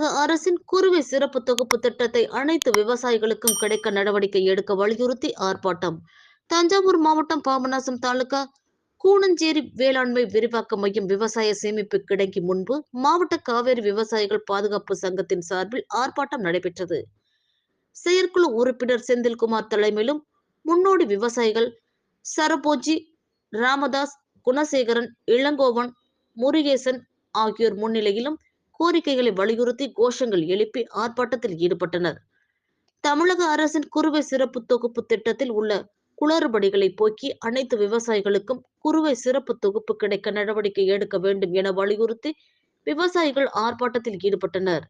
தமிழக அரசின் குறுவை சிறப்பு தொகுப்பு திட்டத்தை அனைத்து விவசாயிகளுக்கும் கிடைக்க நடவடிக்கை எடுக்க வலியுறுத்தி ஆர்ப்பாட்டம். தஞ்சாவூர் மாவட்டம் பாபநாசம் தாலுகா கூனஞ்சேரி வேளாண்மை விரிவாக்க மையம் விவசாய சேமிப்பு கிடங்கி முன்பு மாவட்ட காவேரி விவசாயிகள் பாதுகாப்பு சங்கத்தின் சார்பில் ஆர்ப்பாட்டம் நடைபெற்றது. செயற்குழு உறுப்பினர் செந்தில்குமார் தலைமையிலும் முன்னோடி விவசாயிகள் சரபோஜி ராமதாஸ் குணசேகரன் இளங்கோவன் முருகேசன் ஆகியோர் முன்னிலையிலும் கோரிக்கைகளை வலியுறுத்தி கோஷங்கள் எழுப்பி ஆர்ப்பாட்டத்தில் ஈடுபட்டனர். தமிழக அரசின் குறுவை சிறப்பு தொகுப்பு திட்டத்தில் உள்ள குளறுபடிகளை போக்கி அனைத்து விவசாயிகளுக்கும் குறுவை சிறப்பு தொகுப்பு கிடைக்க நடவடிக்கை எடுக்க வேண்டும் என வலியுறுத்தி விவசாயிகள் ஆர்ப்பாட்டத்தில் ஈடுபட்டனர்.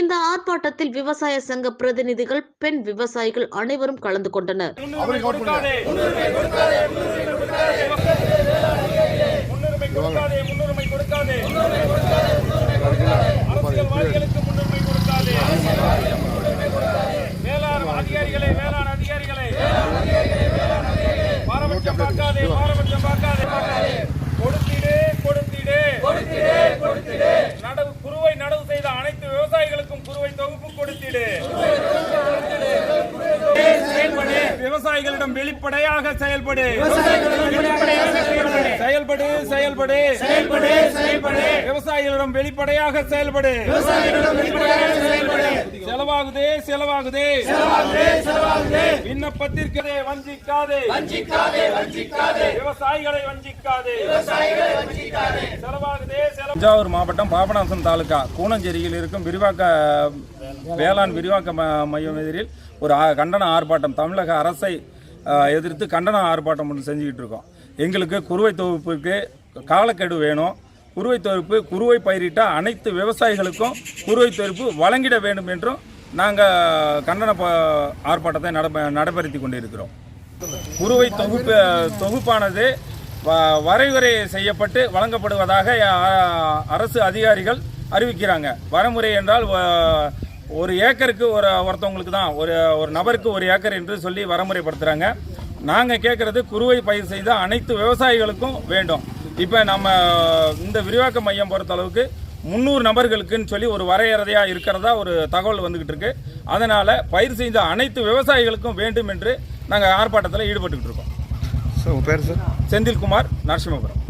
இந்த ஆர்ப்பாட்டத்தில் விவசாய சங்க பிரதிநிதிகள் பெண் விவசாயிகள் அனைவரும் கலந்து கொண்டனர். கொடுக்காதே முன்னுரிமை கொடுக்காதே. முன்னுரிமை கொடுக்காதே அரசியல்வாதிகளுக்கு முன்னுரிமை கொடுக்காதே. வேளாண் அதிகாரிகளை வேளாண் அதிகாரிகளை. பாரபட்சம் பார்க்காதே பாரபட்சம் பார்க்காதே. கொடுத்திடு கொடுத்திடு. கொடுத்திடு கொடுத்திடு. நடவு குருவை நடவு செய்த அனைத்து விவசாயிகளுக்கும் குருவை தொகுப்பு கொடுத்திடு. விவசாயிகளிடம் வெளிப்படையாக செயல்படு. செயல்படு செயல்படு. செயல்படு செயல்படு. விவசாயிகளிடம் வெளிப்படையாக செயல்படு. செலவாகுதே செலவாகுதே. விண்ணப்பத்திற்கு வஞ்சிக்காதே. வஞ்சிக்காதே வஞ்சிக்காதே. விவசாயிகளை வஞ்சிக்காதே. செலவாகுதே செலவு தஞ்சாவூர் மாவட்டம் பாபநாசம் தாலுகா கூனஞ்சேரியில் இருக்கும் விரிவாக்க வேளாண் விரிவாக்க ம- மையம் எதிரில் ஒரு கண்டன ஆர்ப்பாட்டம் தமிழக அரசை எதிர்த்து கண்டன ஆர்ப்பாட்டம் ஒன்று செஞ்சுக்கிட்டு இருக்கோம். எங்களுக்கு குறுவை தொகுப்புக்கு காலக்கெடு வேணும். குறுவை தொகுப்பு குறுவை பயிரிட்ட அனைத்து விவசாயிகளுக்கும் குறுவை தொகுப்பு வழங்கிட வேண்டும் என்றும் நாங்கள் கண்டன ஆர்ப்பாட்டத்தை நட நடைபெறுத்தி கொண்டிருக்கிறோம். குறுவை தொகுப்பு தொகுப்பானது வ- வரைமுறை செய்யப்பட்டு வழங்கப்படுவதாக அரசு அதிகாரிகள் அறிவிக்கிறாங்க. வரைமுறை என்றால் ஒரு ஏக்கருக்கு ஒரு ஒருத்தவங்களுக்கு தான் ஒரு ஒரு நபருக்கு ஒரு ஏக்கர் என்று சொல்லி வரைமுறைப்படுத்துகிறாங்க நாங்கள் கேட்குறது குறுவை பயிர் செய்த அனைத்து விவசாயிகளுக்கும் வேண்டும். இப்போ நம்ம இந்த விரிவாக்க மையம் பொறுத்தளவுக்கு முந்நூறு நபர்களுக்குன்னு சொல்லி ஒரு வரையறையாக இருக்கிறதா ஒரு தகவல் வந்துக்கிட்டு இருக்கு. அதனால் பயிர் செய்த அனைத்து விவசாயிகளுக்கும் வேண்டும் என்று நாங்கள் ஆர்ப்பாட்டத்தில் ஈடுபட்டுக்கிட்டு இருக்கோம். சார் உங்கள் பேர் சார்? செந்தில்குமார் நரசிம்மபுரம்.